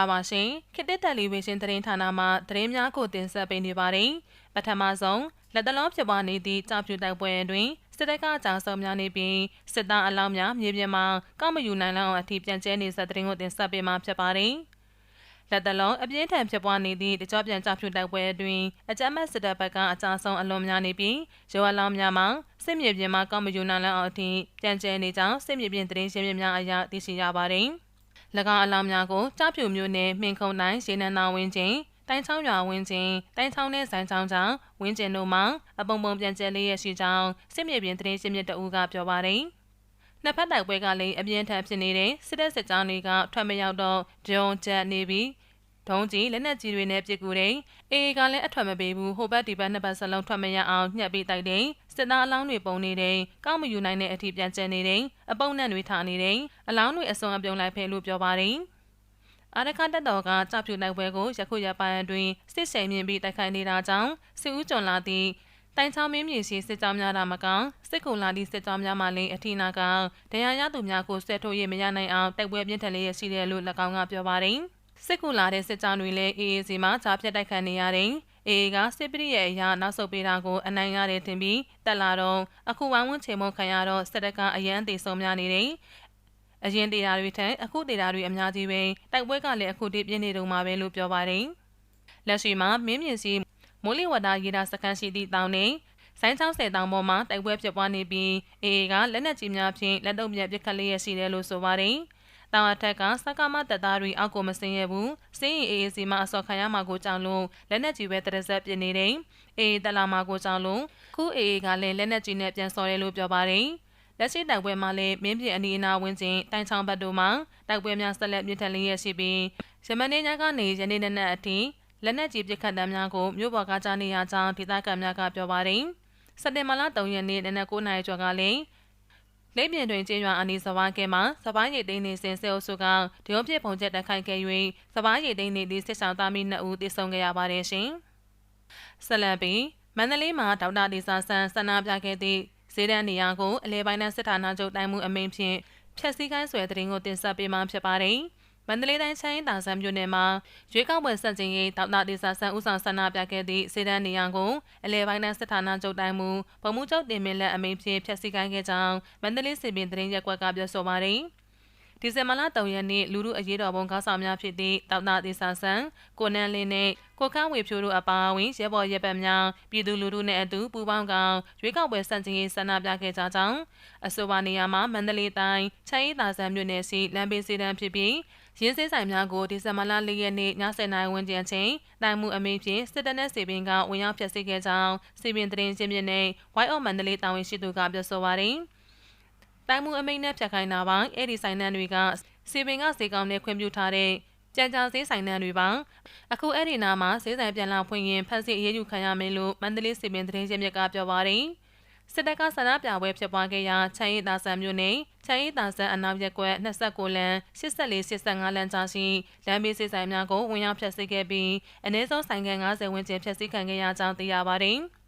္ဂလာပါရှင်ခေတ္တတယ်လီဗီရှင်းသတင်းဌာနမှသတင်းများကိုတင်ဆက်ပေးနေပါတယ်ပထမဆုံးလက်တလုံးဖြစ်ပွားနေသည့်ကြောက်ဖြူတိုက်ပွဲတွင်စစ်တပ်ကအကြဆုံးများနေပြီးစစ်သားအလောင်းများမြေပြင်မှာကောက်မယူနိုင်လောက်အထိပြန်ကျဲနေစတဲ့သတင်းကိုတင်ဆက်ပေးမှာဖြစ်ပါတယ်လက်တလုံးအပြင်းထန်ဖြစ်ပွားနေသည့်တကြောပြန်ကြောက်ဖြူတိုက်ပွဲတွင်အကြမ်းမဲ့စစ်တပ်ဘက်ကအကြဆုံးအလွန်များနေပြီးရောအလောင်းများမှာစစ်မြေပြင်မှာကောက်မယူနိုင်လောက်အထိပြန်ကျဲနေကြောင်းစစ်မြေပြင်သတင်းရှင်းပြများအရသိရှိရပါတယ်။၎ င်းအလောင်းများကိုကြားဖြူမျိုးနယ်မြင်ခုံတိုင်းရေနံနာဝင်းချင်းတိုင်းချောင်းရွာဝင်းချင်းတိုင်းချောင်းနဲ့ဆိုင်ချောင်းချောင်းဝင်းကျင်တို့မှာအပုံပုံပြန်ကျဲလေးရရှိကြောင်းစစ်မြေပြင်သတင်းရှင်းမြစ်တအူးကပြောပါတယ်။နှစ်ဖက်တိုက်ပွဲကလည်းအပြင်းထန်ဖြစ်နေတဲ့စစ်တပ်စစ်ကြောင်းတွေကထွက်မရောက်တော့ဒုံချက်နေပြီး ဒုံးကြီးလက်နက်ကြီးတွေနဲ့ပစ်ကူတယ်။အေအေကလည်းအထွက်မပေးဘူး။ဟိုဘက်ဒီဘက်နှစ်ဘက်စလုံးထွက်မရအောင်ညှက်ပေးတိုက်တယ်။စစ်သားအလောင်းတွေပုံနေတယ်။ကောက်မယူနိုင်တဲ့အထိပြန်ကျန်နေတယ်။အပုံနဲ့တွေထားနေတယ်။အလောင်းတွေအစုံအပြုံလိုက်ဖဲလို့ပြောပါတယ်။အာရခတက်တော်ကကြောက်ဖြူနိုင်ပွဲကိုယခုရပိုင်းတွင်စစ်ဆိုင်မြင်ပြီးတိုက်ခိုက်နေတာကြောင့်စစ်ဦးကျော်လာသည့်တိုင်ချောင်းမင်းမြေရှိစစ်ကြောင်းများတာမကောင်စစ်ကုံလာသည့်စစ်ကြောင်းများမှလည်းအထီးနာကောင်ဒဏ်ရာရသူများကိုဆွဲထုတ်ရမရနိုင်အောင်တိုက်ပွဲပြင်းထန်လေးရရှိတယ်လို့၎င်းကပြောပါတယ်။ စစ်ကူလာတဲ့စစ်ကြောင်းတွေလည်း AAC မှာကြားဖြတ်တိုက်ခတ်နေရတယ်။ AA ကစစ်ပရိရဲ့အရာနောက်ဆုတ်ပေးတာကိုအနိုင်ရတယ်တင်ပြီးတက်လာတော့အခုဝိုင်းဝန်းချေမုန်းခံရတော့စစ်တပ်ကအရန်တေဆုံးများနေတယ်။အရင်ဒေတာတွေထက်အခုဒေတာတွေအများကြီးပဲတိုက်ပွဲကလည်းအခုတည်းပြင်းနေတုံမှာပဲလို့ပြောပါတယ်။လက်ရှိမှာမင်းမြင့်စီမိုးလေဝသရေဒါစခန်းရှိသည့်တောင်နေဆိုင်းချောင်းဆယ်တောင်ပေါ်မှာတိုက်ပွဲဖြစ်ပွားနေပြီး AA ကလက်နက်ကြီးများဖြင့်လက်တော့ပြက်ပစ်ခတ်လျက်ရှိတယ်လို့ဆိုပါတယ်။ တောင်အထက်ကစကားမတပ်သားတွေအောက်ကိုမစင်းရဘူးစင်းရင်အေးအေးစီမှာအစော်ခံရမှာကိုကြောက်လို့လက်နက်ကြီးပဲတရဆက်ပြနေတယ်အေးတလာမှာကိုကြောက်လို့ခုအေးအေးကလည်းလက်နက်ကြီးနဲ့ပြန်စော်တယ်လို့ပြောပါတယ်လက်ရှိတိုက်ပွဲမှာလည်းမင်းပြအနီအနာဝင်းကျင်တိုင်ချောင်းဘက်တို့မှာတိုက်ပွဲများဆက်လက်မြင့်ထန်လျက်ရှိပြီးရမန်နေညကနေယနေ့နေ့နဲ့အထိလက်နက်ကြီးပစ်ခတ်တမ်းများကိုမြို့ပေါ်ကကြားနေရကြောင်းဒေသခံများကပြောပါတယ်စက်တင်ဘာလ3ရက်နေ့နနက်9:00နာရီကျော်ကလည်း လိပ်ပြင်တွင်ကျေးရွာအနီးစပားကဲမှာစပားရည်သိန်းနေစဉ်ဆဲအုပ်စုကဒရုံးပြပုံချက်တက်ခိုင်ခဲ့၍စပားရည်သိန်းနေသည့်စစ်ဆောင်သားမိနှစ်ဦးတည်ဆုံခဲ့ရပါတယ်ရှင်။ဆက်လက်ပြီးမန္တလေးမှာဒေါက်တာဒီစာဆန်ဆန္ဒပြခဲ့သည့်ဈေးတန်းနေရာကိုအလဲပိုင်းနဲ့စစ်ဌာနချုပ်တိုင်းမှုအမိန့်ဖြင့်ဖျက်ဆီးခိုင်းဆွဲတဲ့တင်ကိုတင်ဆက်ပေးမှဖြစ်ပါတယ်။ မန္တလေးတိုင်းချမ်းရင်တာဆန်မြို့နယ်မှာရွေးကောက်ပွဲစက်ကျင်ရေးတောက်တာဒေသဆန်ဦးဆောင်ဆန္ဒပြခဲ့သည့်စေတန်းနေရန်ကိုအလဲပိုင်းနဲ့စစ်ဌာနချုပ်တိုင်းမူဗမှုချုပ်တင်မင်းလက်အမိန့်ဖြင့်ဖျက်ဆီးခိုင်းခဲ့ကြောင်းမန္တလေးစစ်ပင်သတင်းရက်ကွက်ကပြောဆိုပါတယ်။ ဒီဇင်ဘာလ3ရက်နေ့လူမှုအရေးတော်ပုံခေါင်းဆောင်များဖြစ်သည့်တောက်တာဒေသဆန်ကိုနန်းလင်းနဲ့ကိုခန်းဝေဖြိုးတို့အပါအဝင်ရဲဘော်ရဲဘက်များပြည်သူလူထုနဲ့အတူပူးပေါင်းကရွေးကောက်ပွဲစံချိန်ရေးဆန္ဒပြခဲ့ကြကြောင်းအဆိုပါနေရာမှာမန္တလေးတိုင်းချမ်းရီသာဆန်မြို့နယ်ရှိလမ်းဘေးစီတန်းဖြစ်ပြီးရင်းစည်းဆိုင်များကိုဒီဇင်ဘာလ၄ရက်နေ့ည7:00နာရီဝန်းကျင်ချိန်တိုင်မှုအမိန့်ဖြင့်စစ်တပ်နဲ့စီပင်ကဝင်ရောက်ဖျက်ဆီးခဲ့ကြောင်းစီပင်သတင်းချင်းမြင့်နဲ့ White Oak မန္တလေးတာဝန်ရှိသူကပြောဆိုပါတယ်။ တိုင်မှုအမိန့်နဲ့ဖျက်ခိုင်းတာပါအဲ့ဒီဆိုင်နှန်းတွေကစီပင်ကစေကောင်းနဲ့ခွင့်ပြုထားတဲ့ကြံကြာဈေးဆိုင်နှန်းတွေပါအခုအဲ့ဒီနာမှာဈေးဆိုင်ပြန်လာဖွင့်ရင်ဖက်စစ်အရေးယူခံရမယ်လို့မန္တလေးစီပင်သတင်းချင်းမြစ်ကပြောပါတယ်။စစ်တပ်ကဆန္ဒပြပွဲဖြစ်ပွားခဲ့ရာချမ်းရည်သာဆန်မြို့နယ်ချမ်းရည်သာဆန်အနောက်ရက်ကွက်29လမ်း84 85လမ်းကြားရှိလမ်းဘေးစစ်ဆိုင်များကိုဝင်ရောက်ဖျက်ဆီးခဲ့ပြီးအနည်းဆုံးဆိုင်ကန်90ဝန်းကျင်ဖျက်ဆီးခံခဲ့ရကြောင်းသိရပါတယ်။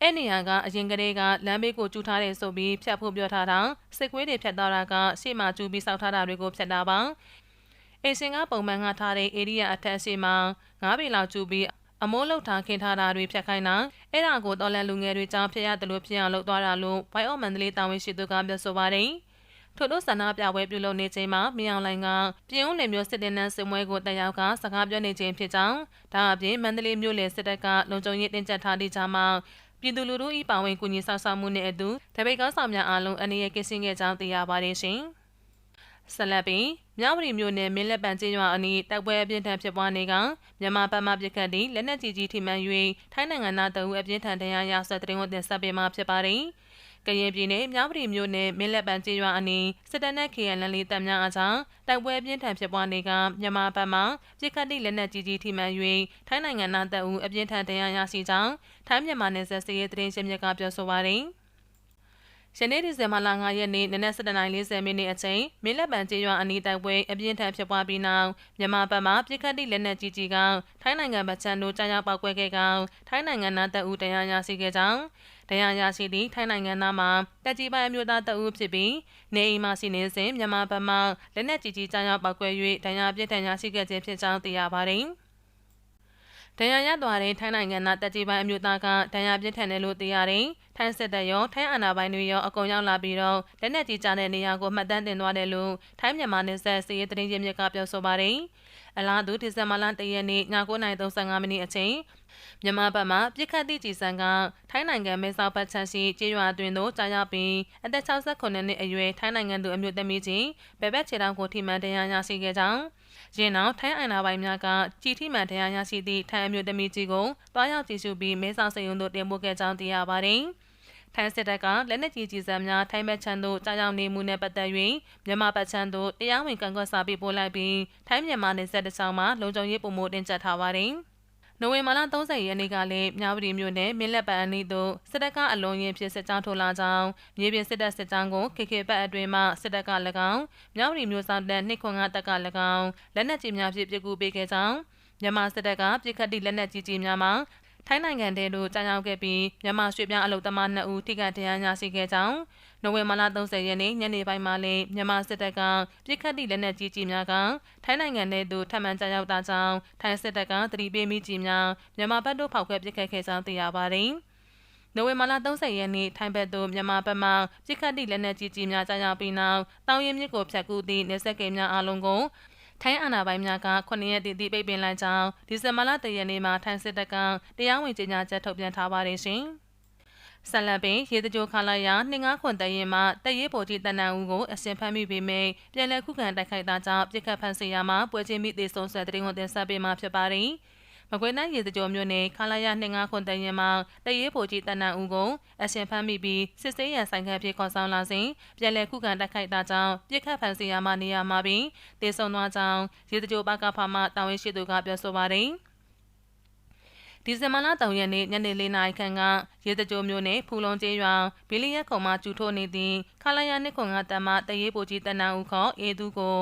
အဲ့နေရာကအရင်ကတည်းကလမ်းဘေးကိုကျူးထားတဲ့ဆိုပြီးဖြတ်ဖို့ပြောထားတာစစ်ကွေးတွေဖြတ်သွားတာကရှေ့မှာကျူးပြီးစောက်ထားတာတွေကိုဖြတ်တာပါ။အေစင်ကပုံမှန်ကထားတဲ့ဧရိယာအထက်ရှိမှာ9ပေလောက်ကျူးပြီးအမိုးလောက်ထားခင်းထားတာတွေဖြတ်ခိုင်းတာအဲ့ဒါကိုတော်လန်လူငယ်တွေကြောင့်ဖြစ်ရတယ်လို့ဖြစ်အောင်လုပ်သွားတာလို့ဘိုင်အော့မန္တလေးတာဝန်ရှိသူကပြောဆိုပါတယ်ထို့သောဆန္ဒပြပွဲပြုလုပ်နေချိန်မှာမြေအောင်လိုင်ကပြည်ဦးနယ်မျိုးစစ်တင်နန်းစစ်မွဲကိုတက်ရောက်ကစကားပြောနေခြင်းဖြစ်ကြောင်းဒါအပြင်မန္တလေးမြို့နယ်စစ်တပ်ကလုံခြုံရေးတင်ကြပ်ထားသည့်ကြားမှာ ပြည်သူလူထု၏ပါဝင်ကူညီဆောက်ရှောက်မှုနဲ့အတူတပိတ်ကောင်းဆောင်များအားလုံးအနေနဲ့ကင်းစင်ခဲ့ကြောင်းသိရပါတယ်ရှင်။ဆက်လက်ပြီးမြောက်ပရီမြို့နယ်မင်းလက်ပံကျေးရွာအနီးတိုက်ပွဲအပြင်းထန်ဖြစ်ပွားနေကမြန်မာဘက်မှပစ်ခတ်သည့်လက်နက်ကြီးကြီးထိမှန်၍ထိုင်းနိုင်ငံသားတအုပ်အပြင်းထန်တရားရဆက်တဲ့ဝန်တင်ဆက်ပေးမှဖြစ်ပါတယ်။ ကရင်ပြည်နယ်မြောက်ပရီမြို့နယ်မင်းလက်ပံကျေးရွာအနီးစစ်တပ်နဲ့ KNL လေးတပ်များအားကြောင့်တိုက်ပွဲပြင်းထန်ဖြစ်ပွားနေကမြန်မာဘက်မှပြစ်ခတ်သည့်လက်နက်ကြီးကြီးထိမှန်၍ထိုင်းနိုင်ငံသားတပ်ဦးအပြင်းထန်တရားရရှိကြောင်းထိုင်းမြန်မာနယ်စပ်စစ်ရေးတရင်ရှင်းမြစ်ကပြောဆိုပါရယ် ယနေ့ဒီဇင်ဘာလ9ရက်နေ့နနက်7:40မိနစ်အချိန်မင်းလက်ပံကျေးရွာအနီးတိုက်ပွဲအပြင်းထန်ဖြစ်ပွားပြီးနောက်မြန်မာဘက်မှပြစ်ခတ်သည့်လက်နက်ကြီးကြီးကထိုင်းနိုင်ငံဗချန်တို့ကြားရောက်ပောက်ကွဲခဲ့ကထိုင်းနိုင်ငံသားတပ်ဦးတရားရရှိခဲ့ကြောင်းတရားရရှိသည့်ထိုင်းနိုင်ငံသားမှာတက်ကြီးပိုင်းအမျိုးသားတပ်ဦးဖြစ်ပြီးနေအိမ်မှစီနေစဉ်မြန်မာဘက်မှလက်နက်ကြီးကြီးကြားရောက်ပောက်ကွဲ၍တရားပြစ်ဒဏ်ရရှိခဲ့ခြင်းဖြစ်ကြောင်းသိရပါသည်။ဒဏ်ရာရသွားတဲ့ထိုင်းနိုင်ငံသားတက်ကြီးပိုင်းအမျိုးသားကဒဏ်ရာပြင်းထန်တယ်လို့သိရတယ်။ ထိုင်းစစ်တပ်ရောထိုင်းအာဏာပိုင်တွေရောအကုန်ရောက်လာပြီးတော့လက်နက်ကြီးကြားတဲ့နေရာကိုမှတ်တမ်းတင်သွားတယ်လို့ထိုင်းမြန်မာနယ်စပ်စစ်ရေးသတင်းရင်းမြစ်ကပြောဆိုပါတယ်။အလားတူဒီဇင်ဘာလ၁ရက်နေ့ည9:35မိနစ်အချိန်မြန်မာဘက်မှပြစ်ခတ်သည့်ကြီးစံကထိုင်းနိုင်ငံမဲဆောက်ဘက်ခြမ်းရှိကျေးရွာအတွင်းသို့ကြားရောက်ပြီးအသက်69နှစ်အရွယ်ထိုင်းနိုင်ငံသူအမျိုးသမီးချင်းဘယ်ဘက်ခြေထောက်ကိုထိမှန်တရားရရှိခဲ့ကြောင်းရင်းနောက်ထိုင်းအနာပိုင်များကကြည်ထိမှန်တရားရရှိသည့်ထိုင်းအမျိုးသမီးကြီးကိုတွားရောက်ကြည့်ရှုပြီးမဲဆောက်စရုံသို့တင်ပို့ခဲ့ကြောင်းသိရပါတယ်။ ထိုင်းစစ်တပ်ကလက်နက်ကြီးကြီးစံများထိုင်းဘက်ချမ်းသို့ကြားရောက်နေမှုနဲ့ပတ်သက်၍မြန်မာဘက်ချမ်းသို့တရားဝင်ကန့်ကွက်စာပေးပို့လိုက်ပြီးထိုင်းမြန်မာနယ်စပ်တခြားမှာလုံခြုံရေးပုံမှုတင်ကျပ်ထားပါတယ်။နိုဝင်ဘာလ30ရက်နေ့ကလည်းမြဝတီမြို့နယ်မင်းလက်ပံအနီးသို့စစ်တပ်ကအလုံးရင်ဖြစ်စစ်ကြောင်းထိုးလာကြောင်းမြေပြင်စစ်တပ်စစ်ကြောင်းကိုခေခေပတ်အတွင်းမှစစ်တပ်က၎င်းမြဝတီမြို့ဆောင်တပ်နှစ်ခွန်ကတပ်က၎င်းလက်နက်ကြီးများဖြင့်ပြစ်ကူပေးခဲ့ကြောင်းမြန်မာစစ်တပ်ကပြစ်ခတ်သည့်လက်နက်ကြီးကြီးများမှာ ထိုင်းနိုင်ငံတဲသို့ကြာရောက်ခဲ့ပြီးမြန်မာရွှေ့ပြောင်းအလုပ်သမား2ဦးထိခိုက်ဒဏ်ရာရရှိခဲ့ကြောင်းနိုဝင်ဘာလ30ရက်နေ့ညနေပိုင်းမှာလည်းမြန်မာစစ်တပ်ကပြစ်ခတ်သည့်လက်နက်ကြီးကြီးများကထိုင်းနိုင်ငံထဲသို့ထပ်မံကြာရောက်တာကြောင့်ထိုင်းစစ်တပ်ကတတိပေးမိကြီးများမြန်မာဘက်သို့ဖောက်ခွဲပစ်ခတ်ခဲ့ကြောင်းသိရပါတယ်။နိုဝင်ဘာလ30ရက်နေ့ထိုင်းဘက်သို့မြန်မာဘက်မှပြစ်ခတ်သည့်လက်နက်ကြီးကြီးများကြာရောက်ပြီးနောက်တောင်ရင်မြစ်ကိုဖြတ်ကူးသည့်နေဆက်ကိန်းများအလုံးကို ထိုင်းအာဏာပိုင်များက9ရက်တည်တည်ပိတ်ပင်လိုက်ကြောင်းဒီဇင်ဘာလ3ရက်နေ့မှာထိုင်းစစ်တပ်ကတရားဝင်ကြေညာချက်ထုတ်ပြန်ထားပါတယ်ရှင်။ဆလန်ပင်ရေတကြိုခလာရနှင်းငါးခွန်တရင်မှတရေးပေါ်ကြီးတန်တန်ဦးကိုအရှင်ဖမ်းမိပေမဲ့ပြည်လဲခုခံတိုက်ခိုက်တာကြောင့်ပြစ်ခတ်ဖမ်းဆီးရမှာပွဲချင်းမိသေးဆုံးဆွဲတဲ့ရင်ကိုတင်ဆက်ပေးမှာဖြစ်ပါတယ်။ မကွေးတိုင်းရေစကြိုမြို့နယ်ခလာရ25ခွန်တရင်မှာတရေးဖို့ကြီးတန်တန်ဦးကိုအရှင်ဖမ်းမိပြီးစစ်ဆေးရန်ဆိုင်ခန့်ဖြစ်ခေါ်ဆောင်လာစဉ်ပြည်လဲခုခံတိုက်ခိုက်တာကြောင့်ပြစ်ခတ်ဖမ်းဆီးရမှနေရာမှာပြီးတေဆုံသွားကြောင်းရေစကြိုဘကဖမှတာဝန်ရှိသူကပြောဆိုပါတယ်ဒီဇင်ဘာလ3ရက်နေ့ညနေ4နာရီခန့်ကရေတကြိုမျိုးနဲ့ဖူလုံကျေးရွာဘီလီယက်ခုံမှကျူထိုးနေသည့်ခလာရနှစ်ခွန်ကတမတရေးပိုကြီးတနန်းဦးခေါ်အေသူကို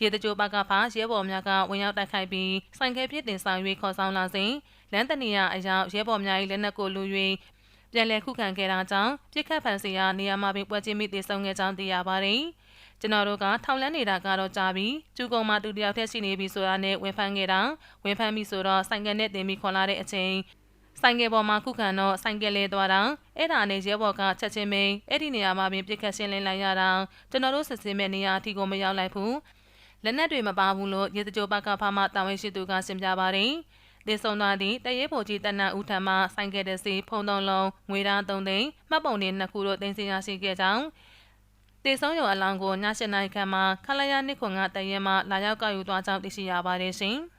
ရေတကြိုဘကဖာရဲဘော်များကဝင်ရောက်တိုက်ခိုက်ပြီးဆိုင်ကယ်ပြစ်တင်ဆောင်၍ခေါ်ဆောင်လာစဉ်လမ်းတနေရအရောက်ရဲဘော်များ၏လက်နက်ကိုလူ၍ပြန်လည်ခုခံခဲ့တာကြောင့်ပြစ်ခတ်ဖန်စီရာနေရာမှာပင်ပွဲချင်းမိသေးဆုံးခဲ့ကြောင်းသိရပါတယ်။ကျွန်တော်တို့ကထောင်လန်းနေတာကတော့ကြာပြီကျူကုံမှာတူတယောက်ထက်ရှိနေပြီဆိုတာနဲ့ဝင်ဖမ်းခဲ့တာဝင်ဖမ်းပြီဆိုတော့ဆိုင်ကယ်နဲ့တင်ပြီးခေါ်လာတဲ့အချိန်ဆိုင်ကယ်ပေါ်မှာခုခံတော့ဆိုင်ကယ်လဲသွားတာအဲ့ဒါနဲ့ရဲဘော်ကချက်ချင်းမင်းအဲ့ဒီနေရာမှာပင်ပြစ်ခတ်ရှင်းလင်းလိုက်ရတာကျွန်တော်တို့စစ်စင်မဲ့နေရာအထိကိုမရောက်လိုက်ဘူး လက်နက်တွေမပါဘူးလို့ရေစကြိုဘကဖာမတာဝန်ရှိသူကရှင်းပြပါတယ်။ဒေဆုံသားသည့်တရဲဖို့ကြီးတနတ်ဦးထံမှဆိုင်ကယ်တဲ့စီဖုံသုံးလုံးငွေသား၃သိန်းမှတ်ပုံတွေနှစ်ခုတို့တင်စီရရှိခဲ့ကြောင်းတေဆုံးရုံအလောင်းကိုည၈နာရီခန့်မှာခလာရနှစ်ခွန်ကတရဲမှလာရောက်ကောက်ယူသွားကြောင်းသိရှိရပါတယ်ရှင်။